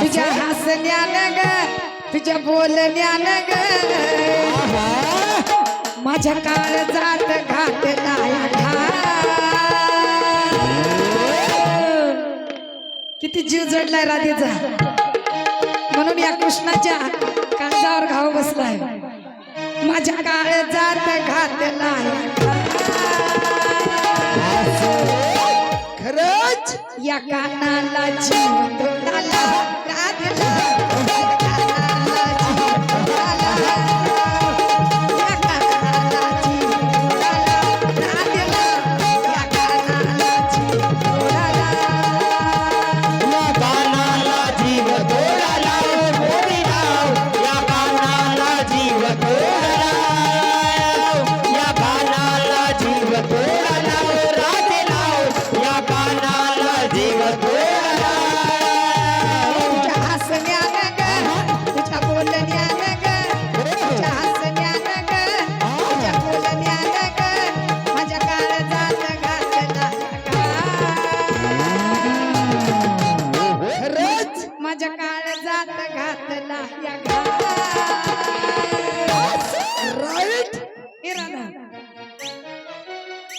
तुझ्या हसण्यानं ग तुझ्या बोलण्यानं ग. माझ्या काळ जात घातला किती जीव जडलाय राधेचा. म्हणून या कृष्णाच्या काळजावर घाव बसलाय. माझ्या काळ जात घातला खरंच? या कानाला जीव দিল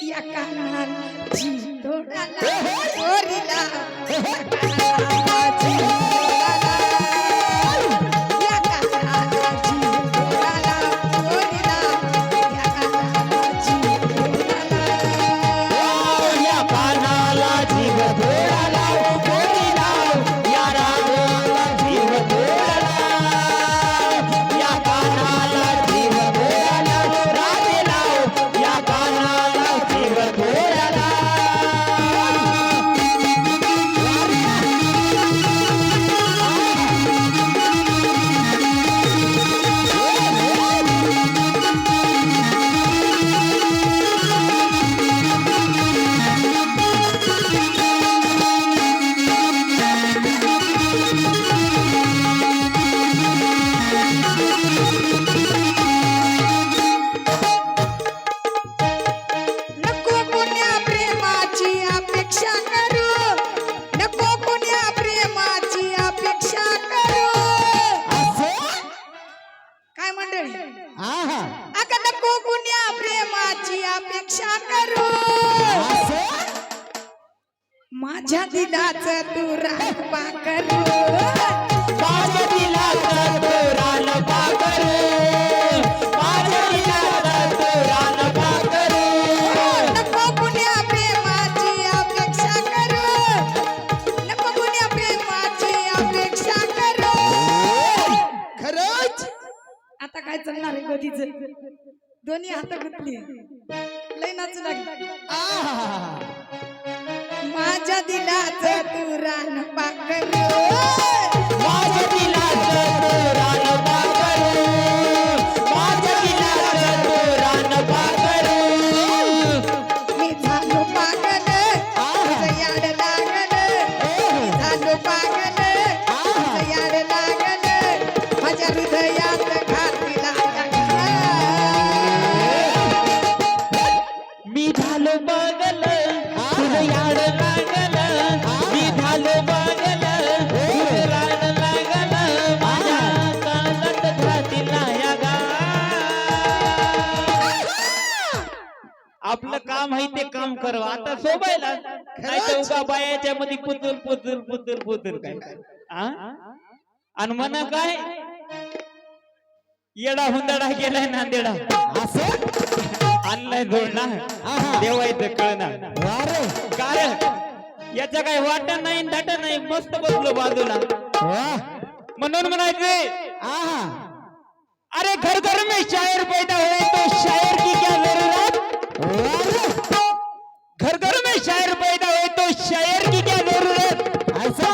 या कानाला जीव तोडाला गोरीला दोन्ही हात गुतली लय नाचू लागली. आहा माझ्या दिलाच तू करावं आता सोबायला नाही तर उगा बायाच्या मध्ये पुतुल पुतुल पुतुल पुतुल काय? आणि म्हणा काय? येडा हुंदडा गेलाय नांदेडा आणलाय जोडणा देवायचं कळणार कारण याचा काही वाटा नाही दाटा नाही मस्त बसलो बाजूला. म्हणून म्हणायचे अरे घर घर में शायर पैदा हुए तो शायर की क्या जरूरत घर घर में शायर पैदा हुए तो शायर की क्या जरूरत? ऐसा?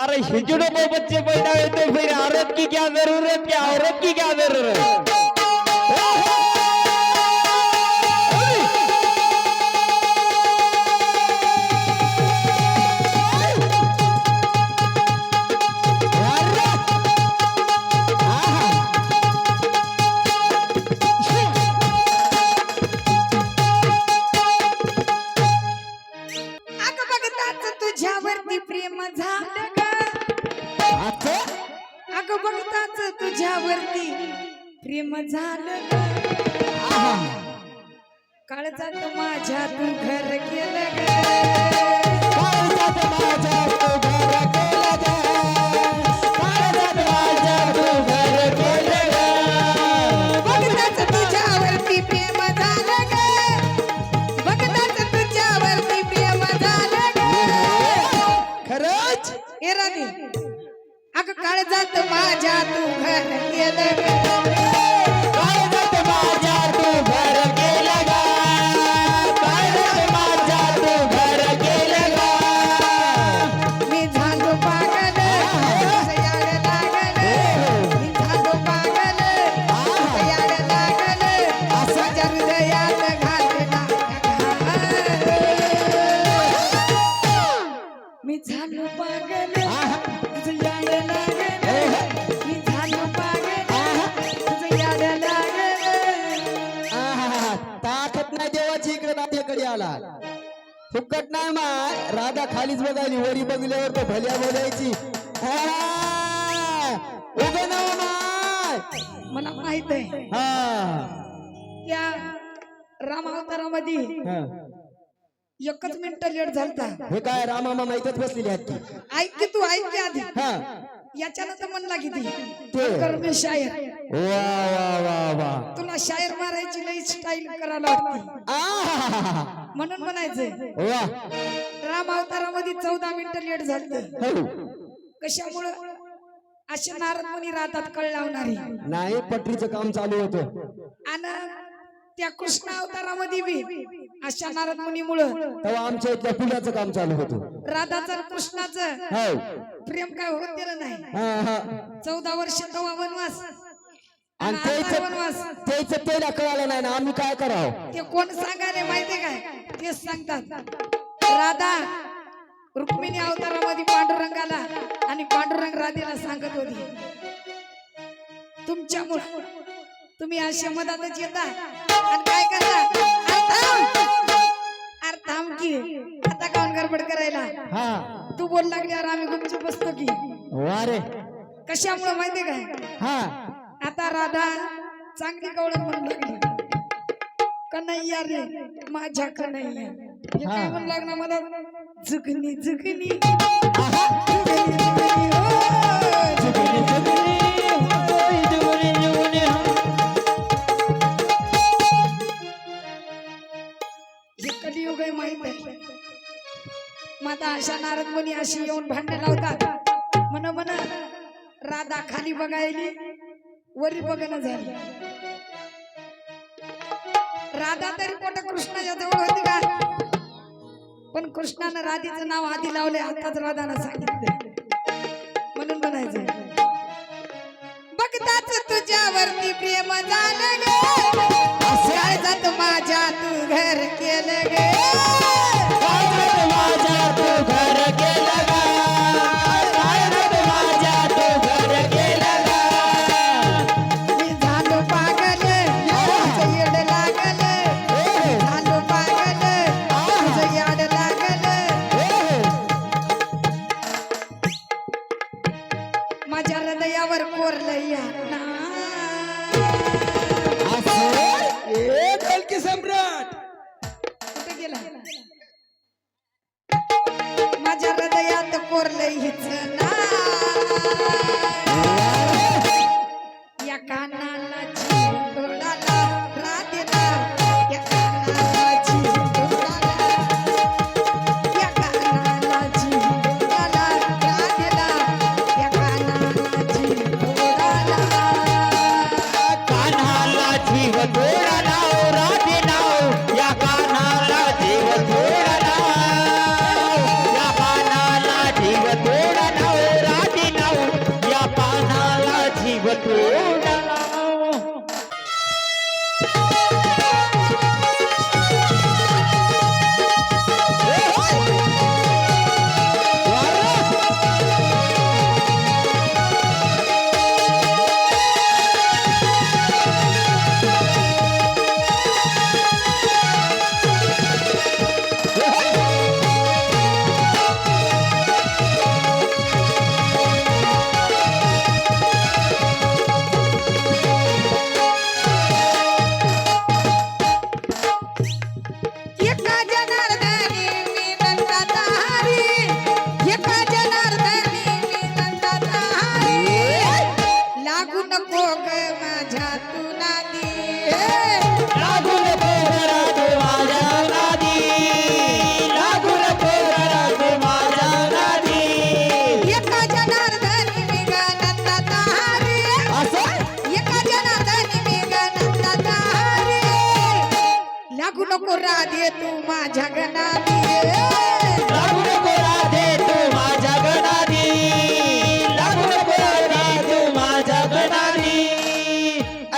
अरे हिजड़ों को बच्चे पैदा हुए तो फिर औरत की क्या जरूरत? क्या औरत की क्या जरूरत? प्रेम झालं. काळजात माझ्या तू घर केलं काळजात माझ्या घर खरंच? अग काळजात माझ्या तू घर केलं फुकट नाही माय. राधा खालीच बघायली वरी बघल्यावर तो भल्या बोलायची. माय. मला माहीत आहे. हा. त्या राम अवतारामध्ये हा. एकच मिनिट लेट झालता. हे काय रामामा माहितच बसलेली आहेत की ऐक की तू ऐक की आधी. हा. याच्यानं तर म्हणला किती ते. कर मी शायर. वा वा वा वा. तुला शायर मारायची लई स्टाईल करायला लागते आहा. म्हणून म्हणायचंय. वा राम अवतारामध्ये चौदा मिनिटं लेट झालं हो. कशामुळं? असे नारद मुनी राहतात कळ लावणारी. नाही पटरीचं काम चालू होतं. आणि त्या कृष्ण अवतारामध्ये बी अशा नारद मुनीमुळं तेव्हा आमच्या इथल्या पुलाचं काम चालू होतं. राधाचं आणि कृष्णाचं हो. प्रेम काय होत दिलं नाही. हा हा. चौदा वर्ष तवा वनवास. आणि त्याच त्याच त्याला कळालं नाही ना आम्ही काय करावं? ते कोण सांगायला माहितीये काय? तेच सांगतात. राधा रुक्मिणी अवतारामध्ये पांडुरंगाला आणि पांडुरंग राधेला सांगत होती. तुमच्यामुळे तुम्ही अशा मधातच येता. आणि काय करता? अरे थांब. की आता काऊन गडबड करायला? तू बोल लागल्यावर आम्ही गुपचूप बसतो की. वा रे. कशामुळे माहितीये काय? हा. आता राधा चांगली कवळण म्हणू लागली. कन्हैया रे माझ्या कन्हैया. हे काय म्हणू लागणार मला? झुकणी झुकणी कलियुग आहे माहीत आहे. माता अशा नारद मुनी अशी येऊन भांडण लावतात. म्हण म्हण राधा खाली बघायली. वरी बघणं झाली. राधा तरी पोट कृष्णाच्या जवळ होती का? पण कृष्णानं राधेचं नाव आधी लावले आताच राधानं सांगितलं म्हणून म्हणायचं बघताच तुझ्यावरती प्रेम झालं गे. जात माझ्या तू घर केलं ग. माझ्या हृदयावर कोरलं या असं? ए, कल्की सम्राट! कुठे गेला? माझ्या हृदयात कोरलं हिच ना या कानाला माझ्या गणाली लागू नको राधे तू माझ्या गणारी लागू नको राधे तू माझ्या गणारी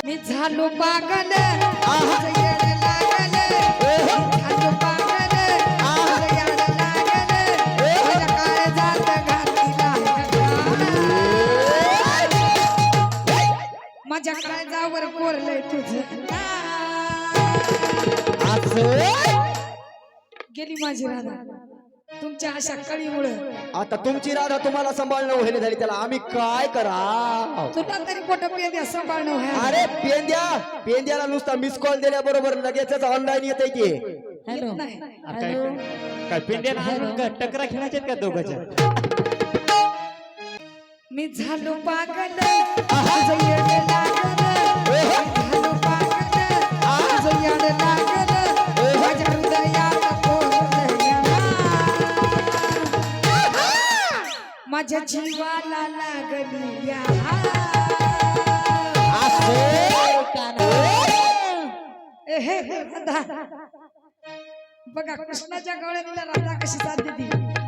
मी झालो पागल आहा. माझं येडं लागलं. ओहो. मी झालो पागल आहा. माझं येडं लागलं. ओहो. माझ्या काळजात घातलीला गंगा. माझ्या काळजावर कोरलंय तुझं नाव. गेली माझी राधा. तुमच्या अशा कळीमुळे. आता तुमची राधा तुम्हाला सांभाळणं होईना झाली. त्याला आम्ही काय करा तुला तरी कुठं पेद्या सांभाळणं व्हायला. अरे पेंद्या पेंद्याला नुसता मिस कॉल दिल्याबरोबर लगेचच ऑनलाईन येते की येत नाही. काय काय का टकरा खेळायच्यात का दोघांच्या? मी झालो पागल. येडं लागलं. माझ्या जीवाला लागली. बघा कृष्णाच्या गवळणीला राधा कशी साथ देते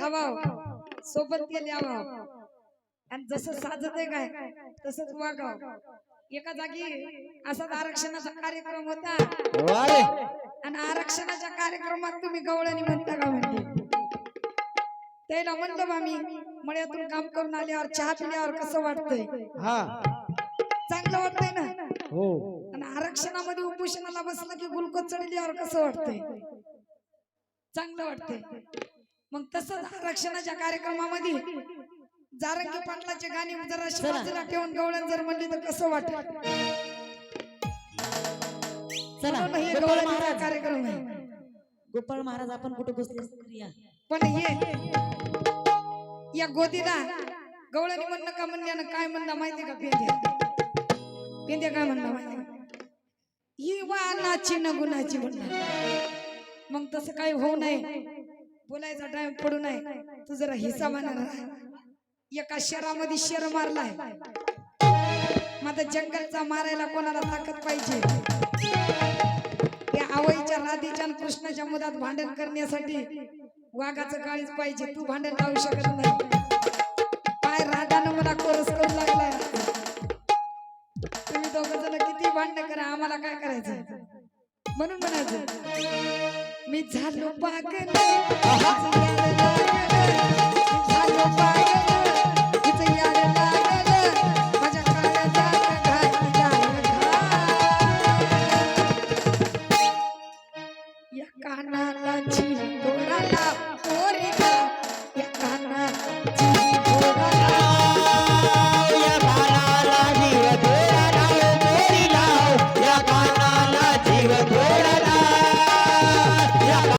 खावा सोबत ते आणि जसं साजत आहे काय तसंच वागाव. एका जागी असाच आरक्षणाचा कार्यक्रम होता. आणि आरक्षणाच्या कार्यक्रमात तुम्ही गवळणी म्हणता का म्हणते? त्याला म्हणलं बा मी मळ्यातून काम करून आल्यावर चहा पिल्यावर कसं वाटतंय? हा. चांगलं वाटतंय ना? हो. आणि आरक्षणामध्ये उपोषणाला बसलं की गुलकोच चढल्यावर कसं वाटतंय? चांगलं वाटतंय. मग तसंच आरक्षणाच्या कार्यक्रमामध्ये जारंगी पाटलाचे गाणी जरा बाजूला ठेवून गवळण जर म्हणली तर कसं हे महाराज. कार्यक्रम आहे. गोपाळ महाराज आपण कुठे बसले? पण हे या गोदीला गवळणी म्हणणं का म्हणण्यानं काय म्हणणं माहिती का पेंद्या पेंद्या काय म्हणणं माहिती ही वानाची न गुणाची म्हणणं. मग तसं काही होऊ नये. बोलायचा टाइम पडू नये. तू जरा हिसाबानं राहा एका शहरामध्ये शेर मारलाय. माझा जंगलचा मारायला कोणाला ताकद पाहिजे? या आवईच्या राधेच्या कृष्णाच्या मुदात भांडण करण्यासाठी वाघाचं काळीच पाहिजे. तू भांडण लावू शकत नाही. काय राधानं मला कोरस करू लागलाय तुम्ही दोघ जण किती भांडण करा आम्हाला काय करायचं? म्हणून म्हणायचं. मी झालो पागल